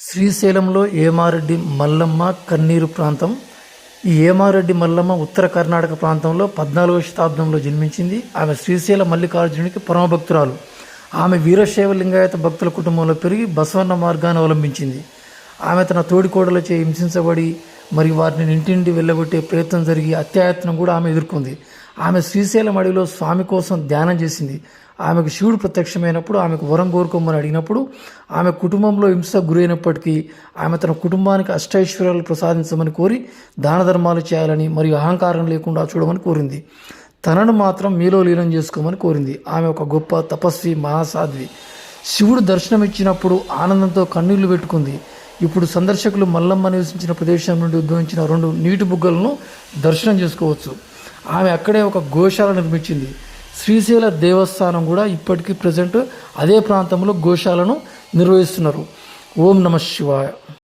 శ్రీశైలంలో ఏమారెడ్డి మల్లమ్మ కన్నీరు ప్రాంతం. ఈ ఏమారెడ్డి మల్లమ్మ ఉత్తర కర్ణాటక ప్రాంతంలో పద్నాలుగవ శతాబ్దంలో జన్మించింది. ఆమె శ్రీశైల మల్లికార్జునికి పరమభక్తురాలు. ఆమె వీరశైవ లింగాయత భక్తుల కుటుంబంలో పెరిగి బసవన్న మార్గాన్ని అవలంబించింది. ఆమె తన తోడికోడలచే హింసించబడి మరియు వారిని ఇంటింటి వెళ్ళగొట్టే ప్రయత్నం జరిగి అత్యాయత్నం కూడా ఆమె ఎదుర్కొంది. ఆమె శ్రీశైలం అడవిలో స్వామి కోసం ధ్యానం చేసింది. ఆమెకు శివుడు ప్రత్యక్షమైనప్పుడు ఆమెకు వరం కోరుకోమని అడిగినప్పుడు ఆమె కుటుంబంలో హింసకు గురైనప్పటికీ ఆమె తన కుటుంబానికి అష్టైశ్వర్యాలు ప్రసాదించమని కోరి దాన ధర్మాలు చేయాలని మరియు అహంకారం లేకుండా చూడమని కోరింది. తనను మాత్రం మీలో లీనం చేసుకోమని కోరింది. ఆమె ఒక గొప్ప తపస్వి మహాసాధ్వి. శివుడు దర్శనమిచ్చినప్పుడు ఆనందంతో కన్నీళ్ళు పెట్టుకుంది. ఇప్పుడు సందర్శకులు మల్లమ్మ నివసించిన ప్రదేశం నుండి ఉద్భవించిన రెండు నీటి బుగ్గలను దర్శనం చేసుకోవచ్చు. ఆమె అక్కడే ఒక గోశాల నిర్మించింది. శ్రీశైల దేవస్థానం కూడా ఇప్పటికీ ప్రజెంట్ అదే ప్రాంతంలో గోశాలను నిర్వహిస్తున్నారు. ఓం నమ శివాయ.